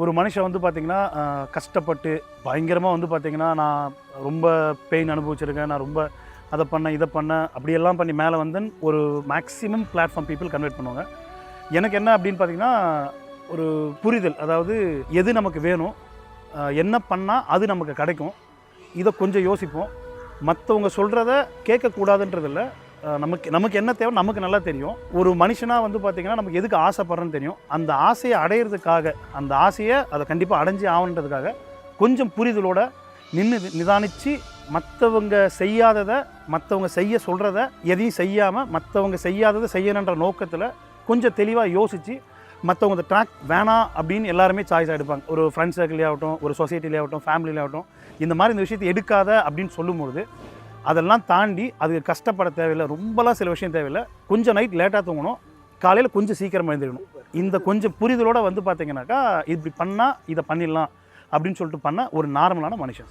ஒரு மனுஷன் வந்து பார்த்திங்கன்னா கஷ்டப்பட்டு பயங்கரமாக வந்து பார்த்திங்கன்னா நான் ரொம்ப பெயின் அனுபவிச்சிருக்கேன் நான் ரொம்ப அதை பண்ணேன் இதை பண்ணேன் அப்படியெல்லாம் பண்ணி மேலே வந்து ஒரு மேக்ஸிமம் பிளாட்ஃபார்ம் பீப்புள் கன்வெர்ட் பண்ணுவாங்க. எனக்கு என்ன அப்படின்னு பார்த்தீங்கன்னா ஒரு புரிதல் அதாவது எது நமக்கு வேணும் என்ன பண்ணால் அது நமக்கு கிடைக்கும். இதை கொஞ்சம் யோசிப்போம். மற்றவங்க சொல்கிறத கேட்கக்கூடாதுன்றதில்ல. நமக்கு நமக்கு என்ன தேவை நமக்கு நல்லா தெரியும். ஒரு மனுஷனாக வந்து பார்த்திங்கன்னா நமக்கு எதுக்கு ஆசைப்படுறேன்னு தெரியும். அந்த ஆசையை அடையிறதுக்காக அந்த ஆசையை அதை கண்டிப்பாக அடைஞ்சு ஆகணுன்றதுக்காக கொஞ்சம் புரிதலோட நின்று நிதானித்து மற்றவங்க செய்யாததை மற்றவங்க செய்ய சொல்கிறத எதையும் செய்யாமல் மற்றவங்க செய்யாததை செய்யணுன்ற நோக்கத்தில் கொஞ்சம் தெளிவாக யோசித்து மற்றவங்க இந்த ட்ராக் வேணாம் அப்படின்னு எல்லாருமே சாய்ஸ் எடுப்பாங்க. ஒரு ஃப்ரெண்ட்ஸ் சர்க்கிளே ஆகட்டும் ஒரு சொசைட்டிலே ஆகட்டும் ஃபேமிலியிலே ஆகட்டும் இந்த மாதிரி இந்த விஷயத்தை எடுக்காத அப்படின்னு சொல்லும்பொழுது அதெல்லாம் தாண்டி அதுக்கு கஷ்டப்பட தேவையில்லை. ரொம்பலாம் சில விஷயம் தேவையில்லை. கொஞ்சம் நைட் லேட்டாக தூங்கணும். காலையில் கொஞ்சம் சீக்கிரம் எழுந்திருக்கணும். இந்த கொஞ்சம் புரிதலோடு வந்து பார்த்தீங்கன்னாக்கா இப்படி பண்ணால் இதை பண்ணிடலாம். அப்படின்னு சொல்லிட்டு பண்ண ஒரு நார்மலான மனுஷன்.